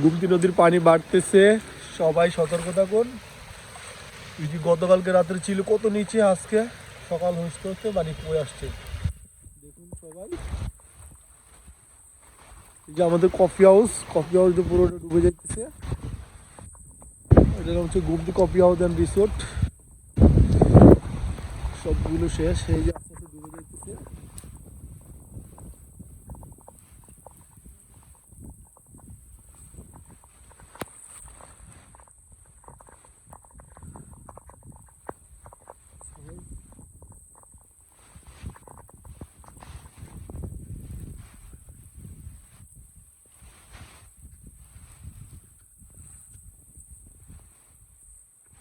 গুমতি নদীর পানি বাড়তেছে। সবাই সতর্ক থাকুন। এই যে গতকালকে রাত্রে ছিল কত নিচে, আজকে সকাল হতে হতে বাড়ি পড়ে আসছে। দেখুন সবাই। যে আমাদের কফি হাউস কফি হাউস পুরোটা ডুবে যাচ্ছে এটা হচ্ছে Gumti coffee house and resort সবগুলো শেষ, এই যে আস্তে ডুবে যাচ্ছে